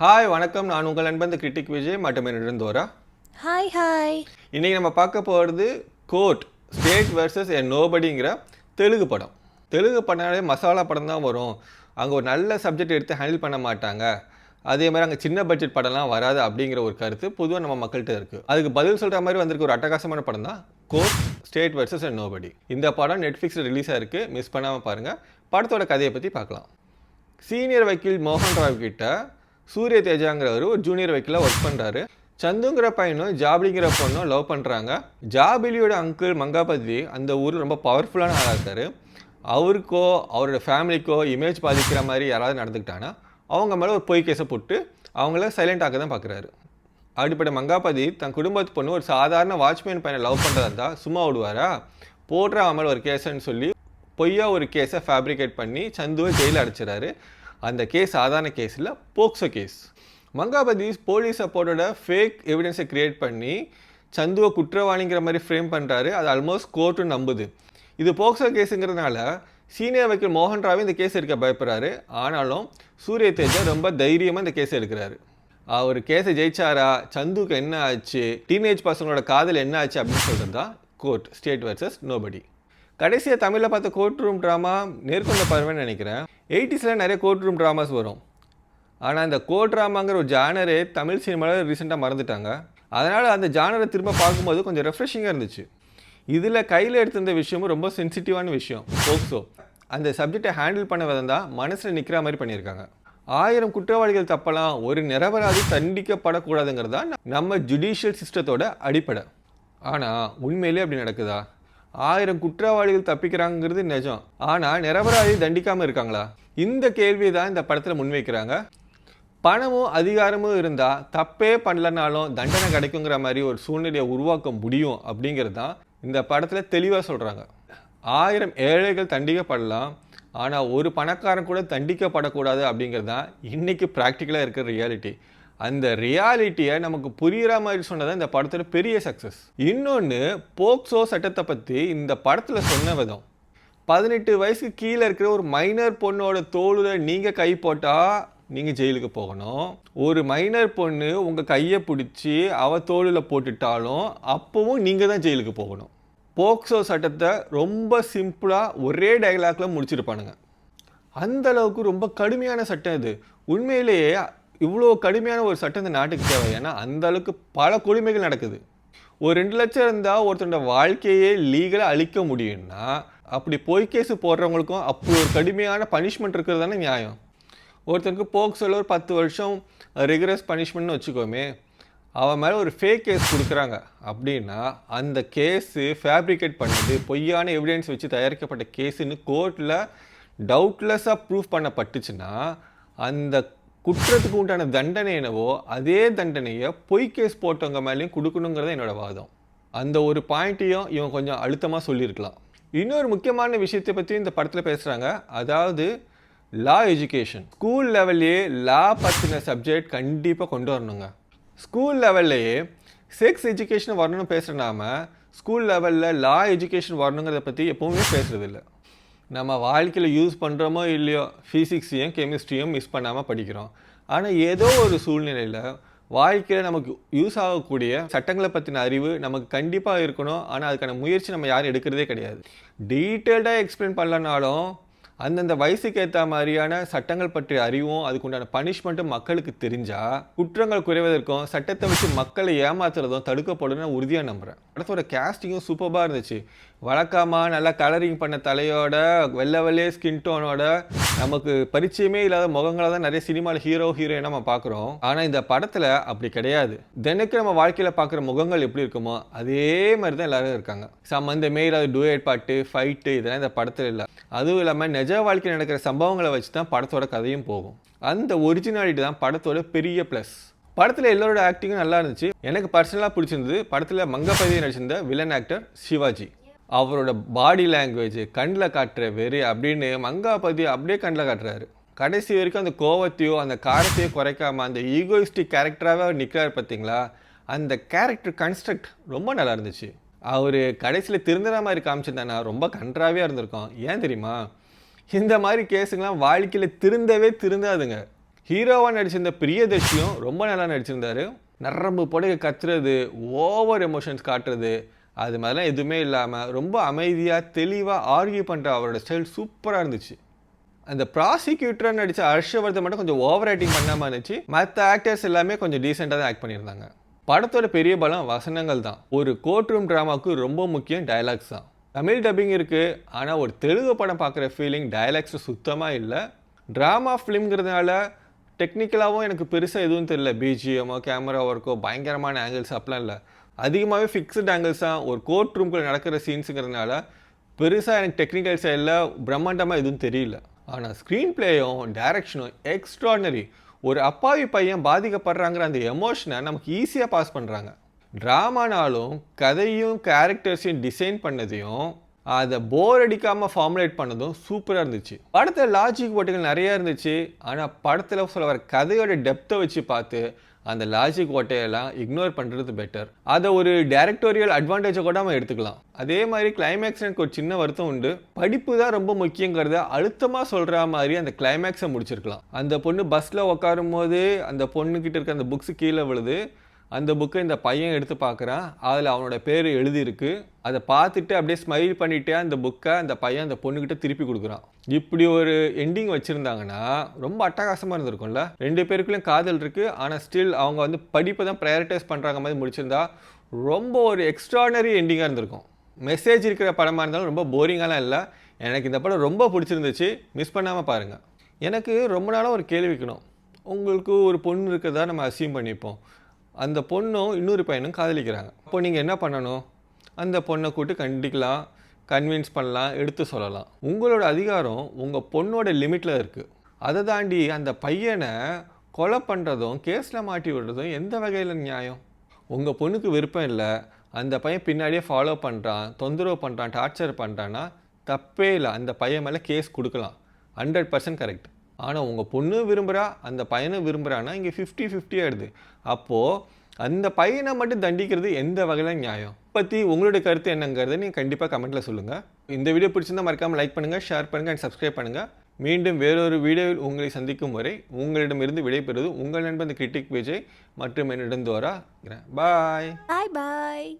Hi வணக்கம். நான் உங்கள் இந்த கிரிட்டிக் விஜய் மற்றும் இருந்தோரா? ஹாய் ஹாய் இன்னைக்கு நம்ம பார்க்க போகிறது கோர்ட் ஸ்டேட் வர்சஸ் எ நோபடிங்கிற தெலுங்கு படம். தெலுங்கு படம்னாலே மசாலா படம் தான் வரும். அங்கே ஒரு நல்ல சப்ஜெக்ட் எடுத்து ஹேண்டில் பண்ண மாட்டாங்க. அதே மாதிரி அங்கே சின்ன பட்ஜெட் படம்லாம் வராது அப்படிங்கிற ஒரு கருத்து பொதுவாக நம்ம மக்கள்கிட்ட இருக்குது அதுக்கு பதில் சொல்கிற மாதிரி வந்திருக்க ஒரு அட்டகாசமான படம் தான் court state versus a nobody இந்த படம் நெட்ஃப்ளிக்ஸில் ரிலீஸ் ஆயிருக்கு. மிஸ் பண்ணாமல் பாருங்கள் படத்தோட கதையை பற்றி பார்க்கலாம். சீனியர் வக்கீல் மோகன் ராவ் கிட்ட சூரிய தேஜாங்கிறவர் ஒரு ஜூனியர் வக்கீலாக ஒர்க் பண்ணுறாரு சந்துங்கிற பையனும் ஜாபிலிங்கிற பொண்ணும் லவ் பண்ணுறாங்க ஜாபிலியோட அங்கிள் மங்காபதி அந்த ஊரில் ரொம்ப பவர்ஃபுல்லான ஆளாக இருக்காரு. அவருக்கோ அவரோட ஃபேமிலிக்கோ இமேஜ் பாதிக்கிற மாதிரி யாராவது நடந்துக்கிட்டாங்கன்னா அவங்க மேலே ஒரு பொய் கேஸை போட்டு அவங்கள சைலண்ட் ஆக்க தான் பார்க்குறாரு அப்படிப்பட்ட மங்காபதி தன் குடும்பத்து பொண்ணு ஒரு சாதாரண வாட்ச்மேன் பையனை லவ் பண்ணுறதா இருந்தால் சும்மா விடுவாரா? போடுற அவன் மேலே ஒரு கேஸுன்னு சொல்லி பொய்யா ஒரு கேஸை ஃபேப்ரிகேட் பண்ணி சந்துவை ஜெயிலில் அடைச்சிடாரு அந்த கேஸ் சாதாரண கேஸில் போக்சோ கேஸ் மங்காபதி போலீஸ் சப்போர்ட்டோட ஃபேக் எவிடன்ஸை கிரியேட் பண்ணி சந்துவை குற்றவாளிங்கிற மாதிரி ஃப்ரேம் பண்ணுறாரு அது ஆல்மோஸ்ட் கோர்ட்டும் நம்புது. இது போக்சோ கேஸுங்கிறதுனால சீனியர் வக்கீல் மோகன் ராவே இந்த கேஸ் எடுக்க பயப்படுறாரு. ஆனாலும் சூரிய தேஜா ரொம்ப தைரியமாக இந்த கேஸ் எடுக்கிறாரு. அவர் கேஸை ஜெயிச்சாரா? சந்துக்கு என்ன ஆச்சு? டீனேஜ் பசங்களோட காதல் என்ன ஆச்சு அப்படின்னு சொல்கிறது தான் கோர்ட் ஸ்டேட் வர்சஸ் நோபடி கடைசியாக தமிழில் பார்த்த கோர்ட் ரூம் ட்ராமா நேர்கொண்ட பருவன்னு நினைக்கிறேன். எயிட்டிஸில் நிறைய கோர்ட் ரூம் ட்ராமாஸ் வரும். ஆனால் இந்த கோர்ட் ட்ராமாங்கிற ஒரு ஜானரே தமிழ் சினிமாவில் ரீசெண்டாக மறந்துட்டாங்க. அதனால் அந்த ஜானரை திரும்ப பார்க்கும்போது கொஞ்சம் ரெஃப்ரெஷிங்காக இருந்துச்சு. இதில் கையில் எடுத்திருந்த விஷயமும் ரொம்ப சென்சிட்டிவான விஷயம் போக்சோ அந்த சப்ஜெக்டை ஹேண்டில் பண்ண விதம் தான் மனசில் நிற்கிற மாதிரி பண்ணியிருக்காங்க. ஆயிரம் குற்றவாளிகள் தப்பலாம் ஒரு நிரபராதி தண்டிக்கப்படக்கூடாதுங்கிறது தான் நம்ம ஜுடிஷியல் சிஸ்டத்தோட அடிப்படை. ஆனால் உண்மையிலே அப்படி நடக்குதா? ஆயிரம் குற்றவாளிகள் தப்பிக்கிறாங்கிறது நிஜம். ஆனால் நிரபராதி தண்டிக்காமல் இருக்காங்களா? இந்த கேள்வியை தான் இந்த படத்தில் முன்வைக்கிறாங்க. பணமும் அதிகாரமும் இருந்தால் தப்பே பண்ணலனாலும் தண்டனை கிடைக்குங்கிற மாதிரி ஒரு சூழ்நிலையை உருவாக்க முடியும் அப்படிங்கிறது தான் இந்த படத்தில் தெளிவாக சொல்கிறாங்க ஆயிரம் ஏழைகள் தண்டிக்கப்படலாம் ஆனால் ஒரு பணக்காரன் கூட தண்டிக்கப்படக்கூடாது அப்படிங்கிறது தான் இன்றைக்கி ப்ராக்டிக்கலாக இருக்கிற ரியாலிட்டி அந்த ரியாலிட்டியை நமக்கு புரிகிற மாதிரி சொன்னது இந்த படத்தோட பெரிய சக்ஸஸ் இன்னொன்று போக்சோ சட்டத்தை பற்றி இந்த படத்தில் சொன்ன விதம். பதினெட்டு வயசுக்கு கீழே இருக்கிற ஒரு மைனர் பொண்ணோட தோளில் நீங்கள் கை போட்டால் நீங்கள் ஜெயிலுக்கு போகணும். ஒரு மைனர் பொண்ணு உங்கள் கையை பிடிச்சி அவ தோளில் போட்டுட்டாலும் அப்போவும் நீங்கள் தான் ஜெயிலுக்கு போகணும். போக்சோ சட்டத்தை ரொம்ப சிம்பிளாக ஒரே டைலாக்ல முடிச்சிருப்பானுங்க. அந்த அளவுக்கு ரொம்ப கடுமையான சட்டம் இது. உண்மையிலேயே இவ்வளோ கடுமையான ஒரு சட்டம் இந்த நாட்டுக்கு தேவை. ஏன்னா அந்த அளவுக்கு பல கொடுமைகள் நடக்குது. ஒரு ரெண்டு லட்சம் இருந்தால் ஒருத்தனோட வாழ்க்கையே லீகலாக அழிக்க முடியும்னா அப்படி பொய் கேஸ் போடுறவங்களுக்கும் அப்படி ஒரு கடுமையான பனிஷ்மெண்ட் இருக்கிறது தானே நியாயம். ஒருத்தனுக்கு போக்சோல ஒரு பத்து வருஷம் ரிகரஸ் பனிஷ்மெண்ட்னு வச்சுக்கோமே அவன் மேலே ஒரு ஃபேக் கேஸ் கொடுக்குறாங்க. அப்படின்னா அந்த கேஸு ஃபேப்ரிகேட் பண்ணது பொய்யான எவிடன்ஸ் வச்சு தயாரிக்கப்பட்ட கேஸுன்னு கோர்ட்டில் டவுட்லெஸ்ஸாக ப்ரூஃப் பண்ணப்பட்டுச்சுன்னா அந்த குற்றத்துக்கு உண்டான தண்டனை என்னவோ அதே தண்டனையை பொய் கேஸ் போட்டவங்க மேலேயும் கொடுக்கணுங்கிறது என்னோட வாதம். அந்த ஒரு பாயிண்ட்டையும் இவன் கொஞ்சம் அழுத்தமாக சொல்லியிருக்கலாம். இன்னொரு முக்கியமான விஷயத்தை பற்றி இந்த படத்தில் பேசுகிறாங்க அதாவது லா எஜுகேஷன் ஸ்கூல் லெவல்லையே லா பற்றின சப்ஜெக்ட் கண்டிப்பாக கொண்டு வரணுங்க. ஸ்கூல் லெவல்லையே செக்ஸ் எஜுகேஷன் வரணும்னு பேசுகிற நாம ஸ்கூல் லெவலில் லா எஜுகேஷன் வரணுங்கிறத பற்றி எப்போவுமே பேசுகிறதில்ல நம்ம வாழ்க்கையில் யூஸ் பண்ணுறோமோ இல்லையோ ஃபிசிக்ஸையும் கெமிஸ்ட்ரியும் மிஸ் பண்ணாமல் படிக்கிறோம். ஆனால் ஏதோ ஒரு சூழ்நிலையில் வாழ்க்கையில் நமக்கு யூஸ் ஆகக்கூடிய சட்டங்களை பற்றின அறிவு நமக்கு கண்டிப்பாக இருக்கணும். ஆனால் அதுக்கான முயற்சி நம்ம யாரும் எடுக்கிறதே கிடையாது. டீட்டெயில்டாக எக்ஸ்பிளைன் பண்ணலனாலும் அந்தந்த வயசுக்கு ஏற்ற மாதிரியான சட்டங்கள் பற்றிய அறிவும் அதுக்குண்டான பனிஷ்மெண்ட்டும் மக்களுக்கு தெரிஞ்சால் குற்றங்கள் குறைவதற்கும் சட்டத்தை வச்சு மக்களை ஏமாத்துறதும் தடுக்கப்படும் நான் உறுதியாக நம்புகிறேன் படத்தோட கேஸ்டிங்கும் சூப்பராக இருந்துச்சு. வழக்கமாக நல்லா கலரிங் பண்ண தலையோட வெள்ளை வெள்ளையே ஸ்கின் டோனோட நமக்கு பரிச்சயமே இல்லாத முகங்களை தான் நிறைய சினிமாவில் ஹீரோ ஹீரோயினாக நம்ம பார்க்குறோம் ஆனால் இந்த படத்தில் அப்படி கிடையாது. தினக்கு நம்ம வாழ்க்கையில் பார்க்குற முகங்கள் எப்படி இருக்குமோ அதே மாதிரி தான் எல்லோரும் இருக்காங்க. சம்மந்தமே இல்லாத டூயட் பாட்டு ஃபைட்டு இதெல்லாம் இந்த படத்தில் இல்லை. அதுவும் இல்லாமல் நிஜ வாழ்க்கையில் நடக்கிற சம்பவங்களை வச்சு தான் படத்தோட கதையும் போகும். அந்த ஒரிஜினாலிட்டி தான் படத்தோட பெரிய ப்ளஸ் படத்தில் எல்லோரோட ஆக்டிங்கும் நல்லா இருந்துச்சு. எனக்கு பர்சனலாக பிடிச்சிருந்தது படத்தில் மங்கப்பதியை நடிச்சிருந்த வில்லன் ஆக்டர் சிவாஜி. அவரோட பாடி லாங்குவேஜ் கண்ணில் காட்டுற வெறி அப்படின்னு மங்காபதி அப்படியே கண்ணில் காட்டுறாரு. கடைசி வரைக்கும் அந்த கோவத்தையோ அந்த காரத்தையோ குறைக்காமல் அந்த ஈகோயிஸ்டிக் கேரக்டராகவே அவர் நிற்கிறார் பார்த்தீங்களா? அந்த கேரக்டர் கன்ஸ்ட்ரக்ட் ரொம்ப நல்லா இருந்துச்சு. அவர் கடைசியில் திருந்துற மாதிரி காமிச்சிருந்தானா ரொம்ப கன்றாவே இருந்திருக்கும். ஏன் தெரியுமா? இந்த மாதிரி கேஸுங்கெல்லாம் வாழ்க்கையில் திருந்தவே திருந்தாதுங்க. ஹீரோவாக நடிச்சிருந்த பிரியதர்ஷியும் ரொம்ப நல்லா நடிச்சிருந்தாரு. நரம்பு புடைய கத்துறது ஓவர் எமோஷன்ஸ் காட்டுறது அது மாதிரிலாம் எதுவுமே இல்லாமல் ரொம்ப அமைதியாக தெளிவாக ஆர்கியூ பண்ணுற அவரோட ஸ்டைல் சூப்பராக இருந்துச்சு. அந்த ப்ராசிக்யூட்டராக நடித்த ஹர்ஷவர்தன் மட்டும் கொஞ்சம் ஓவர் ஆக்டிங் பண்ணாமல் இருந்துச்சு. மற்ற ஆக்டர்ஸ் எல்லாமே கொஞ்சம் டீசெண்டாக தான் ஆக்ட் பண்ணியிருந்தாங்க. படத்தோட பெரிய பலம் வசனங்கள் தான். ஒரு கோர்ட் ரூம் ட்ராமாவுக்கு ரொம்ப முக்கியம் டயலாக்ஸ் தான். தமிழ் டப்பிங் இருக்குது ஆனால் ஒரு தெலுங்கு படம் பார்க்குற ஃபீலிங் டயலாக்ஸ் சுத்தமாக இல்லை. ட்ராமா ஃபிலிம்ங்கிறதுனால டெக்னிக்கலாகவும் எனக்கு பெருசாக எதுவும் தெரியல. பிஜிஎம்மோ கேமரா ஒர்க்கோ பயங்கரமான ஆங்கிள்ஸ் அப்படிலாம் இல்லை. அதிகமாகவே ஃபிக்ஸ்டு ஆங்கிள்ஸ் தான். ஒரு கோர்ட் ரூம்குள்ளே நடக்கிற சீன்ஸுங்கிறதுனால பெருசாக எனக்கு டெக்னிக்கல் சைடில் பிரம்மாண்டமாக எதுவும் தெரியல. ஆனால் ஸ்க்ரீன் பிளேயும் டைரக்ஷனும் எக்ஸ்ட்ராடனரி ஒரு அப்பாவி பையன் பாதிக்கப்படுறாங்கிற அந்த எமோஷனை நமக்கு ஈஸியாக பாஸ் பண்ணுறாங்க ட்ராமானாலும் கதையும் கேரக்டர்ஸையும் டிசைன் பண்ணதையும் அதை போர் அடிக்காமல் ஃபார்முலேட் பண்ணதும் சூப்பராக இருந்துச்சு. படத்தில் லாஜிக் ஓட்டைகள் நிறையா இருந்துச்சு. ஆனால் படத்தில் சொல்ல வர கதையோட டெப்த்தை வச்சு பார்த்து அந்த லாஜிக் ஓட்டையெல்லாம் இக்னோர் பண்ணுறது பெட்டர் அதை ஒரு டைரக்டோரியல் அட்வான்டேஜை கூட நம்ம எடுத்துக்கலாம். அதே மாதிரி கிளைமேக்ஸ் எனக்கு ஒரு சின்ன வருத்தம் உண்டு. படிப்பு தான் ரொம்ப முக்கியங்கிறத அழுத்தமாக சொல்கிற மாதிரி அந்த கிளைமேக்ஸை முடிச்சிருக்கலாம். அந்த பொண்ணு பஸ்ஸில் உட்காரும் போது அந்த பொண்ணுக்கிட்ட இருக்க அந்த புக்ஸ் கீழே விழுது அந்த புக்கை இந்த பையன் எடுத்து பார்க்குறான். அதில் அவனோட பேர் எழுதியிருக்கு. அதை பார்த்துட்டு அப்படியே ஸ்மைல் பண்ணிட்டே அந்த புக்கை அந்த பையன் அந்த பொண்ணுக்கிட்ட திருப்பி கொடுக்குறான். இப்படி ஒரு எண்டிங் வச்சுருந்தாங்கன்னா ரொம்ப அட்டகாசமாக இருந்திருக்கும்ல. ரெண்டு பேருக்குள்ளேயும் காதல் இருக்குது ஆனால் ஸ்டில் அவங்க வந்து படிப்பை தான் ப்ரையாரிட்டைஸ் பண்ணுறாங்க மாதிரி முடிச்சிருந்தா ரொம்ப ஒரு எக்ஸ்ட்ராடனரி எண்டிங்காக இருந்திருக்கும். மெசேஜ் இருக்கிற படமாக இருந்தாலும் ரொம்ப போரிங்காலாம் இல்லை. எனக்கு இந்த படம் ரொம்ப பிடிச்சிருந்துச்சு. மிஸ் பண்ணாமல் பாருங்கள் எனக்கு ரொம்ப நாளாக ஒரு கேள்வி வைக்கணும் உங்களுக்கு ஒரு பொண்ணு இருக்கிறதா நம்ம அசியூம் பண்ணிப்போம். அந்த பொண்ணும் இன்னொரு பையனும் காதலிக்கிறாங்க. அப்போ நீங்கள் என்ன பண்ணணும்? அந்த பொண்ணை கூட்டு கண்டிக்கலாம் கன்வின்ஸ் பண்ணலாம் எடுத்து சொல்லலாம் உங்களோட அதிகாரம் உங்கள் பொண்ணோட லிமிட்டில் இருக்குது அதை தாண்டி அந்த பையனை கொலை பண்ணுறதும் கேஸில் மாட்டி விடுறதும் எந்த வகையில் நியாயம்? உங்கள் பொண்ணுக்கு விருப்பம் இல்லை. அந்த பையன் பின்னாடியே ஃபாலோ பண்ணுறான் தொந்தரவு பண்ணுறான் டார்ச்சர் பண்ணுறான்னா தப்பே இல்லை. அந்த பையன் மேலே கேஸ் கொடுக்கலாம். ஹண்ட்ரட் பர்சன்ட் கரெக்ட் ஆனால் உங்கள் பொண்ணு விரும்புகிறா அந்த பையனை விரும்புகிறான்னா இங்கே ஃபிஃப்டி ஃபிஃப்டி ஆகிடுது அப்போது அந்த பையனை மட்டும் தண்டிக்கிறது எந்த வகையில் நியாயம்? பற்றி உங்களுடைய கருத்து என்னங்கிறத நீங்கள் கண்டிப்பாக கமெண்ட்டில் சொல்லுங்கள் இந்த வீடியோ பிடிச்சிருந்தா மறக்காமல் லைக் பண்ணுங்கள் ஷேர் பண்ணுங்கள் அண்ட் சப்ஸ்கிரைப் பண்ணுங்கள் மீண்டும் வேறொரு வீடியோவில் உங்களை சந்திக்கும் வரை உங்களிடமிருந்து விடைபெறுவது உங்கள் நண்பன் கிரிட்டிக் விஜய் மற்றும் என்னிடம் தோரா பாய் பாய் பாய்